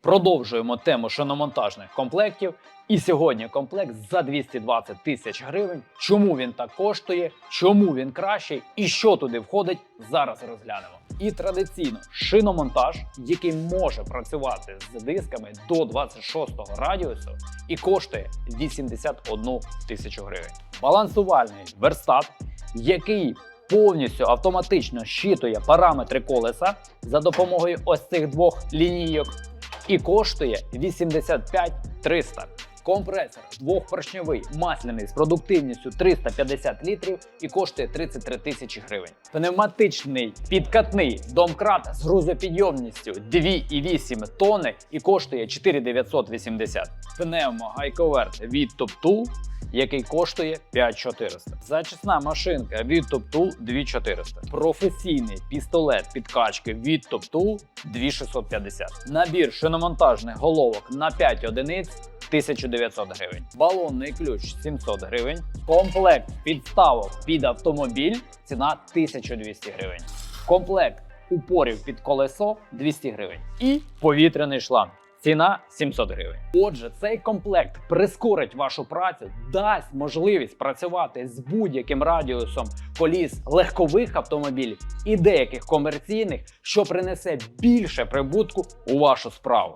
Продовжуємо тему шиномонтажних комплектів. І сьогодні комплект за 220 тисяч гривень. Чому він так коштує, чому він кращий і що туди входить, зараз розглянемо. І традиційно шиномонтаж, який може працювати з дисками до 26 радіусу і коштує 81 тисячу гривень. Балансувальний верстат, який повністю автоматично щитує параметри колеса за допомогою ось цих двох лінійок і коштує 85 300. Компресор двохпоршньовий масляний з продуктивністю 350 літрів і коштує 33 тисячі гривень. Пневматичний підкатний домкрат з грузопідйомністю 2,8 тонни і коштує 4980. Пневмогайковерт від TopTool, який коштує 5400. Зачисна машинка від TopTool 2400. Професійний пістолет підкачки від TopTool 2650. Набір шиномонтажних головок на 5 одиниць 1900 гривень. Балонний ключ 700 гривень. Комплект підставок під автомобіль ціна 1200 гривень. Комплект упорів під колесо 200 гривень. І повітряний шланг. Ціна 700 гривень. Отже, цей комплект прискорить вашу працю, дасть можливість працювати з будь-яким радіусом коліс легкових автомобілів і деяких комерційних, що принесе більше прибутку у вашу справу.